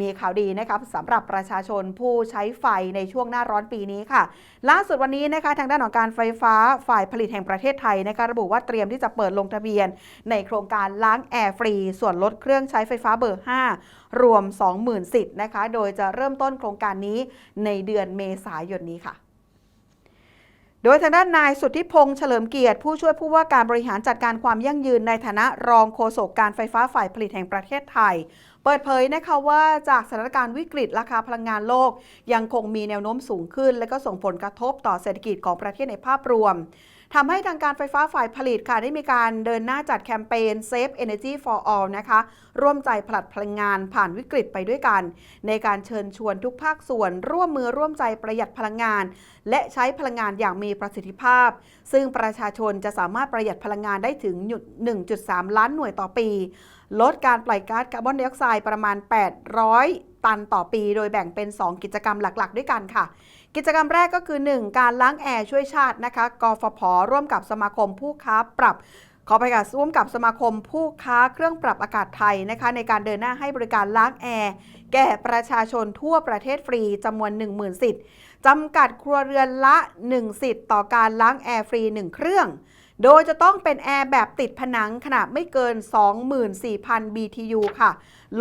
มีข่าวดีนะครับสำหรับประชาชนผู้ใช้ไฟในช่วงหน้าร้อนปีนี้ค่ะ ล่าสุดวันนี้นะคะทางด้านของการไฟฟ้าฝ่ายผลิตแห่งประเทศไทยนะคะระบุว่าเตรียมที่จะเปิดลงทะเบียน ในโครงการล้างแอร์ฟรี ส่วนลดเครื่องใช้ไฟฟ้าเบอร์ 5 รวม 20,000สิทธิ์นะคะ โดยจะเริ่มต้นโครงการนี้ในเดือนเมษายนนี้ค่ะ โดยทางด้านนายสุทธิพงษ์เฉลิมเกียรติ ผู้ช่วยผู้ว่าการบริหารจัดการความยั่งยืนในฐานะรองโฆษกการไฟฟ้าฝ่ายผลิตแห่งประเทศไทย เปิดเผยนะคะว่าจากสถานการณ์วิกฤตราคาพลังงานโลก ยังคงมีแนวโน้มสูงขึ้น และก็ส่งผลกระทบต่อเศรษฐกิจของประเทศในภาพรวม ทำให้ทางการไฟฟ้าฝ่ายผลิตค่ะได้มีการเดินหน้าจัดแคมเปญ Save Energy for All นะคะร่วมใจผลัดพลังงานผ่านวิกฤตไปด้วยกัน ในการเชิญชวนทุกภาคส่วน ร่วมมือร่วมใจประหยัดพลังงาน และใช้พลังงานอย่างมีประสิทธิภาพ ซึ่งประชาชนจะสามารถประหยัดพลังงานได้ถึง 1.3 ล้านหน่วยต่อปี ลดการปล่อยก๊าซคาร์บอนไดออกไซด์ประมาณ 800 ตันต่อปี โดยแบ่งเป็น 2 กิจกรรมหลักๆ ด้วยกันค่ะ กิจกรรมแรกก็คือ 1 การล้างแอร์ช่วยชาตินะคะกฟผร่วมกับสมาคมผู้ค้าปรับขอไปค่ะร่วมกับสมาคมผู้ค้าเครื่องปรับอากาศไทยนะคะ ในการเดินหน้าให้บริการล้างแอร์แก่ประชาชนทั่วประเทศฟรีจำนวน 10,000 สิทธิ์จำกัดครัวเรือนละ 1 สิทธิ์ต่อการล้างแอร์ฟรี 1 เครื่อง โดยจะต้องเป็นแอร์แบบติดผนังขนาดไม่เกิน 24,000 BTU ค่ะ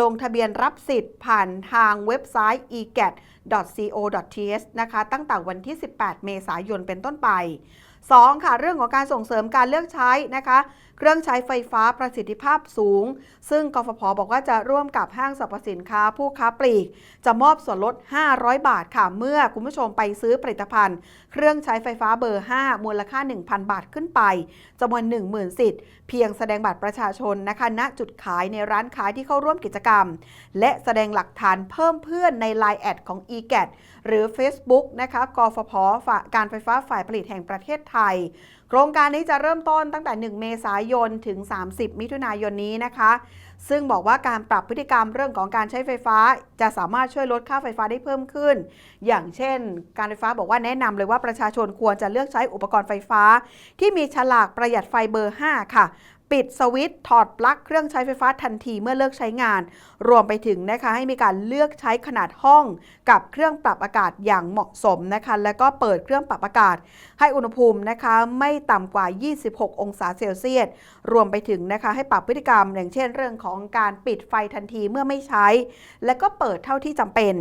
ลงทะเบียนรับสิทธิ์ผ่านทางเว็บไซต์ egat.co.th นะคะ ตั้งแต่วันที่ 18 เมษายนเป็นต้นไป 2. ค่ะ เรื่องของการส่งเสริมการเลือกใช้นะคะเครื่องใช้ไฟฟ้าประสิทธิภาพสูง ซึ่งกฟผบอกว่าจะร่วมกับห้างสรรพสินค้าผู้ค้าปลีก จะมอบส่วนลด 500 บาทค่ะ เมื่อคุณผู้ชมไปซื้อผลิตภัณฑ์ เครื่องใช้ไฟฟ้าเบอร์ 5 มูลค่า 1,000 บาทขึ้นไปจำนวน 10,000 สิทธิ์ เพียงแสดงบัตรประชาชนนะคะณจุดขายในร้านค้าที่เข้าร่วมกิจกรรม และแสดงหลักฐานเพิ่มเพื่อนใน Line แอดของ eGat หรือ Facebook นะคะกฟผการไฟฟ้าฝ่ายผลิตแห่งประเทศไทยโครงการนี้จะเริ่มต้นตั้งแต่ 1 เมษายนถึง 30 มิถุนายนนี้นะคะ ซึ่งบอกว่าการปรับพฤติกรรมเรื่องของการใช้ไฟฟ้า จะสามารถช่วยลดค่าไฟฟ้าได้เพิ่มขึ้น อย่างเช่น การไฟฟ้าบอกว่าแนะนำเลยว่าประชาชนควรจะเลือกใช้อุปกรณ์ไฟฟ้า ที่มีฉลากประหยัดไฟเบอร์ 5 ค่ะ ปิดสวิตช์ถอดปลั๊กเครื่องใช้ไฟฟ้าทันทีเมื่อเลิกใช้งาน รวมไปถึงนะคะให้มีการเลือกใช้ขนาดห้องกับเครื่องปรับอากาศอย่างเหมาะสมนะคะ แล้วก็เปิดเครื่องปรับอากาศ ให้อุณหภูมินะคะไม่ต่ำกว่า 26 องศาเซลเซียส รวมไปถึงนะคะให้ปรับพฤติกรรม อย่างเช่น เรื่องของการปิดไฟทันทีเมื่อไม่ใช้ และก็เปิดเท่าที่จำเป็น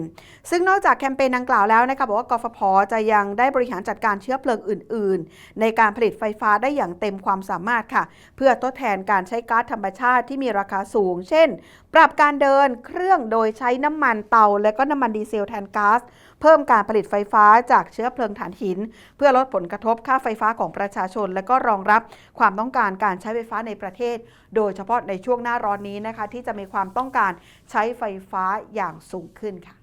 ซึ่งนอกจากแคมเปญดังกล่าวแล้วนะคะบอกว่ากฟผจะยังได้บริหารจัดการเชื้อเพลิงอื่น ๆ ในการผลิตไฟฟ้าได้อย่างเต็มความสามารถค่ะ เพื่อทดแทนการใช้ก๊าซธรรมชาติที่มีราคาสูง เช่น ปรับการเดินเครื่องโดยใช้น้ำมันเตา และก็น้ำมันดีเซลแทนก๊าซเพิ่มการผลิตไฟฟ้าจากเชื้อเพลิงถ่านหิน เพื่อลดผลกระทบค่าไฟฟ้าของประชาชน และก็รองรับความต้องการการใช้ไฟฟ้าในประเทศ โดยเฉพาะในช่วงหน้าร้อนนี้นะคะ ที่จะมีความต้องการใช้ไฟฟ้าอย่างสูงขึ้นค่ะ